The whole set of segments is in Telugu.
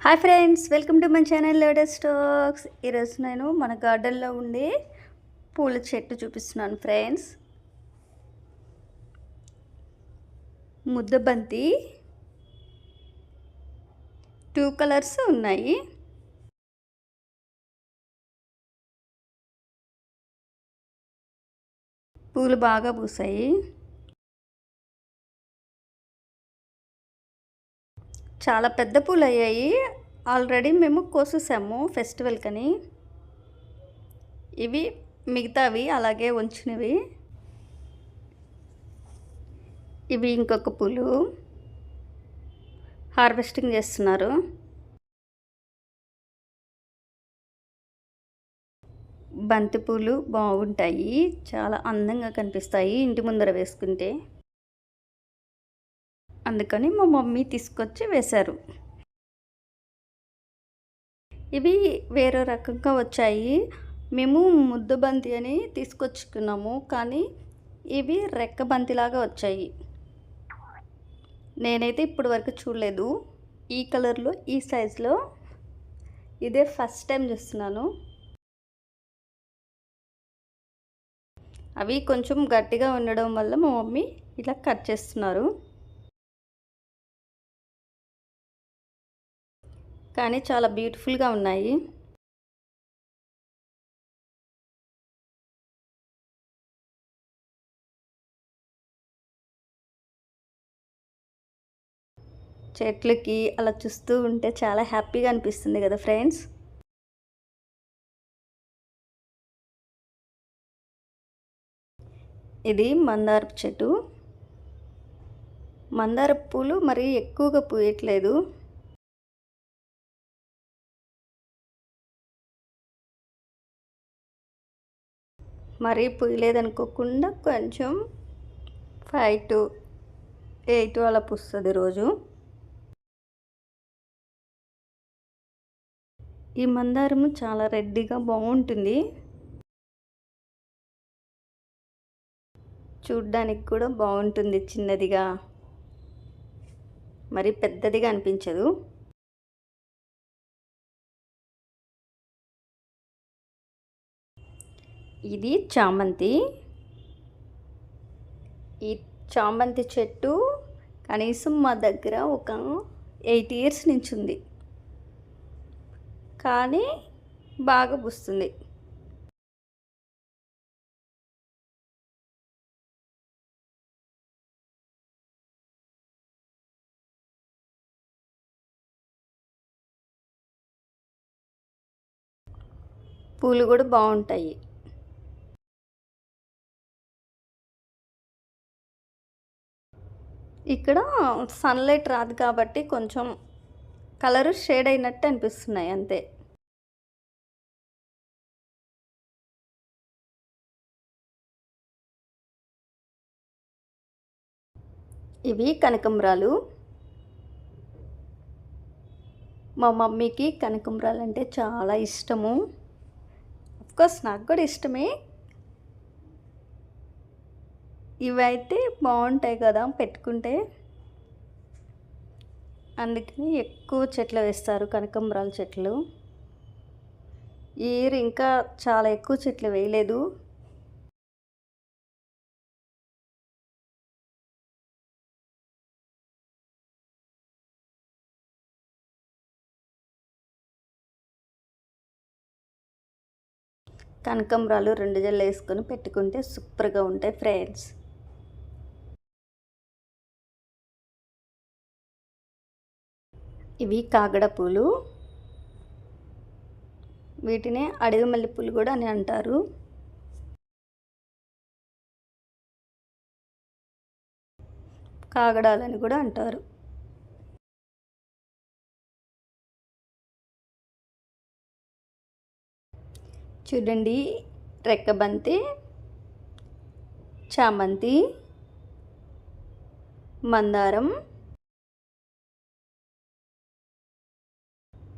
Hi friends welcome to my channel latest stocks ఈరోజు నేను మన గార్డెన్లో ఉండే పూల చెట్టు చూపిస్తున్నాను ఫ్రెండ్స్ ముద్దబంతి టూ కలర్స్ ఉన్నాయి. పూలు బాగా పూసాయి. చాలా పెద్ద పూలు అయ్యాయి ఆల్రెడీ మేము కోసేసాము ఫెస్టివల్కని. ఇవి మిగతావి అలాగే ఉంచినవి. ఇవి ఇంకొక పూలు. హార్వెస్టింగ్ చేస్తున్నారు. బంతిపూలు బాగుంటాయి. చాలా అందంగా కనిపిస్తాయి. ఇంటి ముందర వేసుకుంటే. అందుకని మా మమ్మీ తీసుకొచ్చి వేశారు. ఇవి వేరే రకంగా వచ్చాయి. మేము ముద్దుబంతి అని తీసుకొచ్చుకున్నాము. కానీ ఇవి రెక్క బంతిలాగా వచ్చాయి. నేనైతే ఇప్పటి వరకు చూడలేదు. ఈ కలర్లో ఈ సైజులో ఇదే ఫస్ట్ టైం చూస్తున్నాను. అవి కొంచెం గట్టిగా ఉండడం వల్ల మా మమ్మీ ఇలా కట్ చేస్తున్నారు. కానీ చాలా బ్యూటిఫుల్గా ఉన్నాయి. చెట్లకి అలా చూస్తూ ఉంటే చాలా హ్యాపీగా అనిపిస్తుంది కదా ఫ్రెండ్స్? ఇది మందార చెట్టు. మందార పూలు మరీ ఎక్కువగా పూయట్లేదు. మరీ పుయ్యలేదనుకోకుండా కొంచెం ఫైవ్ టు ఎయిట్ అలా పుస్తుంది రోజు. ఈ మందారము చాలా రెడ్డిగా బాగుంటుంది. చూడ్డానికి కూడా బాగుంటుంది చిన్నదిగా. మరి పెద్దదిగా అనిపించదు. ఇది చామంతి. ఈ చామంతి చెట్టు కనీసం మా దగ్గర ఒక ఎయిట్ ఇయర్స్ నుంచి ఉంది కానీ బాగా పూస్తుంది. పూలు కూడా బాగుంటాయి. ఇక్కడ సన్లైట్ రాదు కాబట్టి కొంచెం కలరు షేడ్ అయినట్టు అనిపిస్తున్నాయి అంతే. ఇవి కనకంబరాలు. మా మమ్మీకి కనకంబరాలు అంటే చాలా ఇష్టము. అఫ్కోర్స్ నాకు కూడా ఇష్టమే. ఇవైతే బాగుంటాయి కదా పెట్టుకుంటే. అందుకని ఎక్కువ చెట్లు వేస్తారు కనకంబరాల చెట్లు. ఈ ఇయర్ ఇంకా చాలా ఎక్కువ చెట్లు వేయలేదు. కనకంబరాలు రెండు జల్లు వేసుకొని పెట్టుకుంటే సూపర్గా ఉంటాయి ఫ్రెండ్స్. ఇవి కాగడ పూలు. వీటినే అడవి మల్లెపూలు కూడా అని అంటారు. కాగడాలని కూడా అంటారు. చూడండి రెక్కబంతి చామంతి మందారం.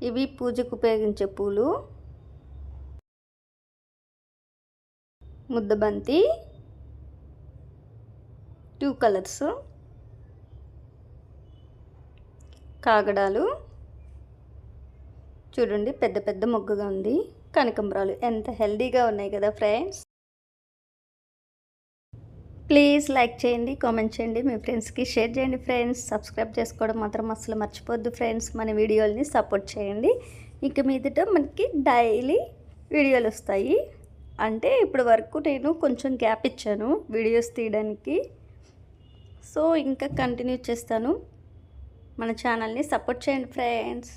ఇవి పూజకు ఉపయోగించే పూలు. ముద్దబంతి. టూ కలర్స్ కాగడాలు. చూడండి పెద్ద పెద్ద మొగ్గగా ఉంది. కనకంబరాలు ఎంత హెల్దీగా ఉన్నాయి కదా ఫ్రెండ్స్ ప్లీజ్ లైక్ చేయండి కామెంట్ చేయండి మీ ఫ్రెండ్స్కి షేర్ చేయండి ఫ్రెండ్స్. సబ్స్క్రైబ్ చేసుకోవడం మాత్రం అసలు మర్చిపోద్దు ఫ్రెండ్స్. మన వీడియోల్ని సపోర్ట్ చేయండి. ఇక మీదట మనకి డైలీ వీడియోలు వస్తాయి. అంటే ఇప్పుడు వరకు నేను కొంచెం గ్యాప్ ఇచ్చాను వీడియోస్ తీయడానికి. సో ఇంకా కంటిన్యూ చేస్తాను. మన ఛానల్ని సపోర్ట్ చేయండి ఫ్రెండ్స్.